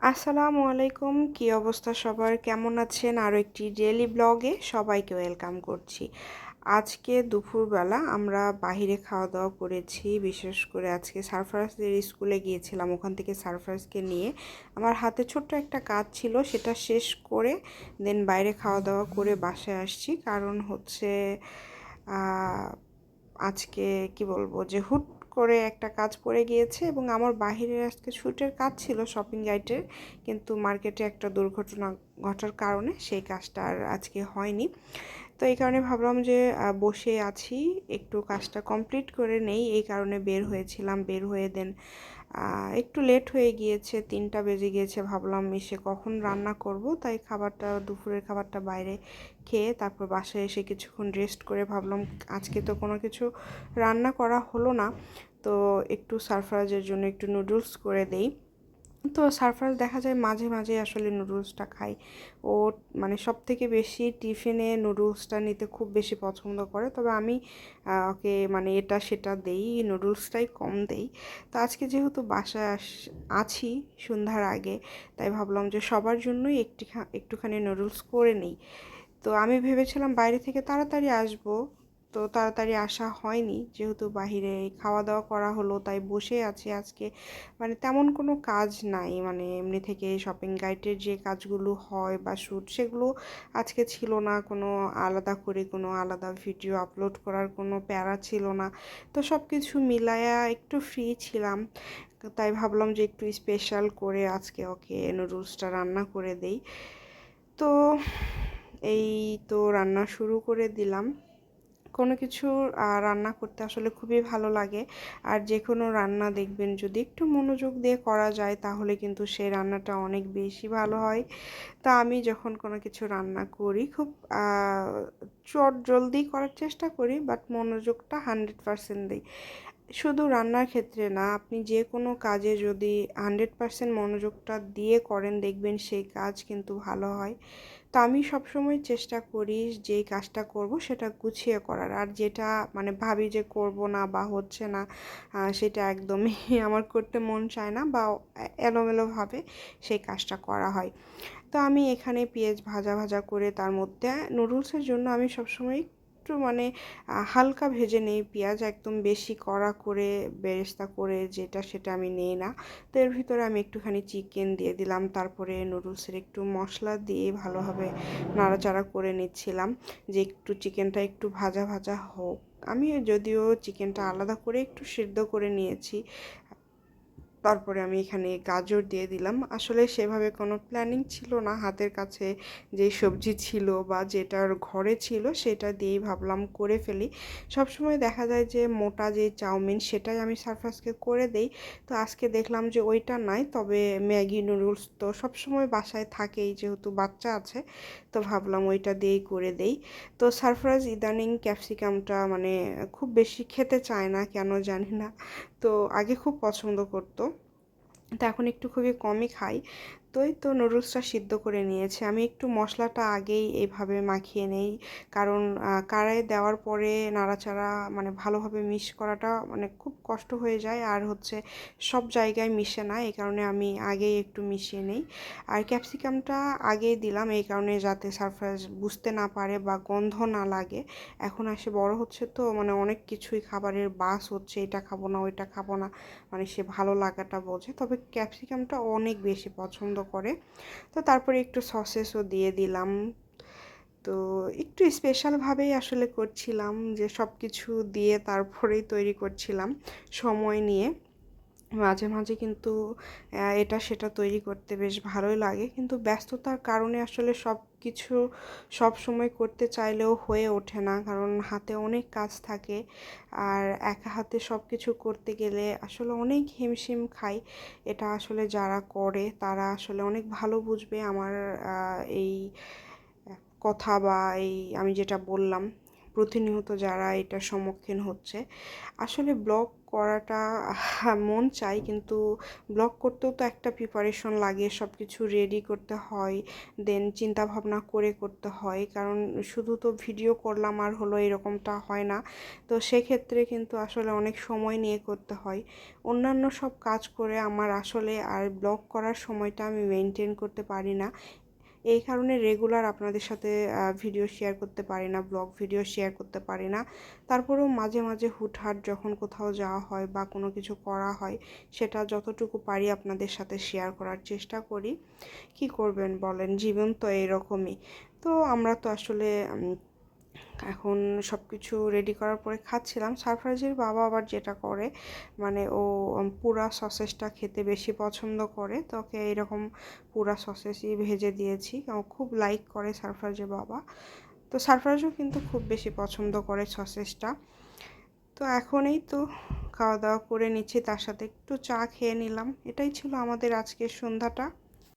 আসসালামু আলাইকুম। কি অবস্থা সবার? কেমন আছেন? আরও একটি ডেলি ব্লগে সবাইকে ওয়েলকাম করছি। আজকে দুপুরবেলা আমরা বাহিরে খাওয়া দাওয়া করেছি। বিশেষ করে আজকে সারফারাজদের স্কুলে গিয়েছিলাম। ওখান থেকে সারফারাজকে নিয়ে আমার হাতে ছোট্ট একটা কাজ ছিল, সেটা শেষ করে দেন বাইরে খাওয়া দাওয়া করে বাসায় আসছি। কারণ হচ্ছে আজকে কি বলব যে হুট করে একটা কাজ পড়ে গিয়েছে এবং আমার বাহিরের আজকে শ্যুটের কাজ ছিল শপিং গাইটের কিন্তু মার্কেটে একটা দুর্ঘটনা ঘটার কারণে সেই কাজটা আর আজকে হয়নি। তো এই কারণে ভাবলাম যে বসে আছি, একটু কাজটা কমপ্লিট করে নেই, এই কারণে বের হয়েছিলাম, বের হয়ে দেন একটু লেট হয়ে গিয়েছে, তিনটা বেজে গিয়েছে, ভাবলাম এসে কখন রান্না করব, তাই খাবারটা, দুপুরের খাবারটা বাইরে খেয়ে তারপর বাসায় এসে কিছুক্ষণ রেস্ট করে ভাবলাম আজকে তো কোনো কিছু রান্না করা হলো না, তো একটু সারফরাজের জন্য একটু নুডলস করে দেই। তো সারফরাজ দেখা যায় মাঝে মাঝে আসলে নুডলসটা খাই। ও মানে সব থেকে বেশি টিফিনে নুডলসটা নিতে খুব বেশি পছন্দ করে। তবে আমি ওকে মানে এটা সেটা দেই নুডলসটাই কম দেই। তো আজকে যেহেতু বাসায় আছি সন্ধ্যার আগে, তাই ভাবলাম যে সবার জন্যই একটি একটুখানি নুডলস করে নিই। তো আমি ভেবেছিলাম বাইরে থেকে তাড়াতাড়ি আসব তো তাড়াতাড়ি আসা হয়নি। যেহেতু বাহিরে খাওয়া দাওয়া করা হলো, তাই বসে আছি আজকে। মানে তেমন কোনো কাজ নাই। মানে এমনি থেকে শপিং গাইডের যে কাজগুলো হয় বা শ্যুট সেগুলো আজকে ছিল না। কোনো আলাদা করে কোনো আলাদা ভিডিও আপলোড করার কোনো প্যারা ছিল না। তো সব কিছু মিলায়া একটু ফ্রি ছিলাম। তাই ভাবলাম যে একটু স্পেশাল করে আজকে ওকে নুডলসটা রান্না করে দেই। তো এই তো রান্না শুরু করে দিলাম। কোনো কিছু রান্না করতে আসলে খুবই ভালো লাগে। আর যে কোনো রান্না দেখবেন, যদি একটু মনোযোগ দিয়ে করা যায়, তাহলে কিন্তু সেই রান্নাটা অনেক বেশি ভালো হয়। তা আমি যখন কোনো কিছু রান্না করি, খুব চট জলদি করার চেষ্টা করি, বাট মনোযোগটা হান্ড্রেড পারসেন্ট দিই। শুধু রান্নার ক্ষেত্রে না, আপনি যে কোনো কাজে যদি হান্ড্রেড পারসেন্ট মনোযোগটা দিয়ে করেন, দেখবেন সেই কাজ কিন্তু ভালো হয়। তো আমি সবসময় চেষ্টা করি যেই কাজটা করব, সেটা গুছিয়ে করার। আর যেটা মানে ভাবি যে করব না বা হচ্ছে না সেটা একদমই আমার করতে মন চায় না বা এলোমেলোভাবে সেই কাজটা করা হয়। তো আমি এখানে পেঁয়াজ ভাজা ভাজা করে তার মধ্যে নুডলসের জন্য আমি সবসময় একটু মানে হালকা ভেজে নেই, পেঁয়াজ একদম বেশি কড়া করে, বেরেস্তা করে যেটা সেটা আমি নেই না। তো এর ভিতরে আমি একটুখানি চিকেন দিয়ে দিলাম, তারপরে নুডলসের একটু মশলা দিয়ে ভালোভাবে নাড়াচাড়া করে নিচ্ছিলাম যে একটু চিকেনটা একটু ভাজা ভাজা হোক। আমি যদিও চিকেনটা আলাদা করে একটু সিদ্ধ করে নিয়েছি তারপরে আমি এখানে গাজর দিয়ে দিলাম। আসলে সেভাবে কোনো প্ল্যানিং ছিল না। হাতের কাছে যে সবজি ছিল বা যেটার ঘরে ছিল সেটা দিয়েই ভাবলাম করে ফেলি। সবসময় দেখা যায় যে মোটা যে চাউমিন সেটাই আমি সারফাসকে করে দেই। তো আজকে দেখলাম যে ওইটা নাই। তবে ম্যাগি নুডলস তো সবসময় বাসায় থাকেই যেহেতু বাচ্চা আছে। তো ভাবলাম ওইটা দিয়েই করে দেই। তো সারফরাজ ইদানিং ক্যাপসিকামটা মানে খুব বেশি খেতে চায় না, কেন জানি না। তো আগে খুব পছন্দ করতো। তো এখন একটু খুবই কমই খাই। এই তো নুডলসটা সিদ্ধ করে নিয়েছি। আমি একটু মশলাটা আগেই এইভাবে মাখিয়ে নেই। কারণ কারাই দেওয়ার পরে নাড়াচাড়া মানে ভালোভাবে মিশ করাটা মানে খুব কষ্ট হয়ে যায়। আর হচ্ছে সব জায়গায় মিশে না, এই কারণে আমি আগেই একটু মিশিয়ে নেই। আর ক্যাপসিকামটা আগেই দিলাম, এই কারণে যাতে সারপ্রাইজ বুঝতে না পারে বা গন্ধ না লাগে। এখন আসে বড় হচ্ছে তো মানে অনেক কিছুই খাবারের বাস হচ্ছে, এটা খাব না, ওইটা খাব না। মানে সে ভালো লাগাটা বোঝে। তবে ক্যাপসিকামটা অনেক বেশি পছন্দ করে। তো তারপরে একটু সসেসও দিয়ে দিলাম। তো একটু স্পেশালভাবেই আসলে করছিলাম যে সব কিছু দিয়ে তারপরেই তৈরি করছিলাম সময় নিয়ে। মাঝে মাঝে কিন্তু এটা, সেটা তৈরি করতে বেশ ভালোই লাগে। কিন্তু ব্যস্ততার কারণে আসলে সব কিছু সব সময় করতে চাইলেও হয়ে ওঠে না, কারণ হাতে অনেক কাজ থাকে। আর একা হাতে সব কিছু করতে গেলে আসলে অনেক হিমশিম খাই, এটা আসলে যারা করে তারা আসলে অনেক ভালো বুঝবে আমার এই কথা বা এই আমি যেটা বললাম। প্রতিনিয়ত যারা এটার সম্মুখীন হচ্ছে। আসলে ব্লগ করাটা মন চাই কিন্তু ব্লগ করতেও তো একটা প্রিপারেশন লাগে সব কিছু রেডি করতে হয় দেন চিন্তা ভাবনা করে করতে হয়, কারণ শুধু তো ভিডিও করলাম আর হলো এরকমটা হয় না। তো সেক্ষেত্রে কিন্তু আসলে অনেক সময় নিয়ে করতে হয়। অন্যান্য সব কাজ করে আমার আসলে আর ব্লগ করার সময়টা আমি মেনটেন করতে পারি না। এই কারণে রেগুলার আপনাদের সাথে ভিডিও শেয়ার করতে পারি না ব্লগ ভিডিও শেয়ার করতে পারি না। তারপরেও মাঝে মাঝে হুটহাট যখন কোথাও যাওয়া হয় বা কোনো কিছু করা হয়, সেটা যতটুকু পারি আপনাদের সাথে শেয়ার করার চেষ্টা করি। কি করবেন বলেন? জীবন তো এরকমই তো আমরা তো আসলে এখন সব কিছু রেডি করার পরে খাচ্ছিলাম। সারপ্রাইজের বাবা আবার যেটা করে মানে ও পুরা সসেসটা খেতে বেশি পছন্দ করে, তো ওকে এরকম পুরা সসেসই ভেজে দিয়েছি। ও খুব লাইক করে সারপ্রাইজের বাবা। তো সারপ্রাইজও কিন্তু খুব বেশি পছন্দ করে সসেসটা তো এখনই তো খাওয়া দাওয়া করে নিচ্ছি, তার সাথে একটু চা খেয়ে নিলাম। এটাই ছিল আমাদের আজকের সন্ধ্যাটা।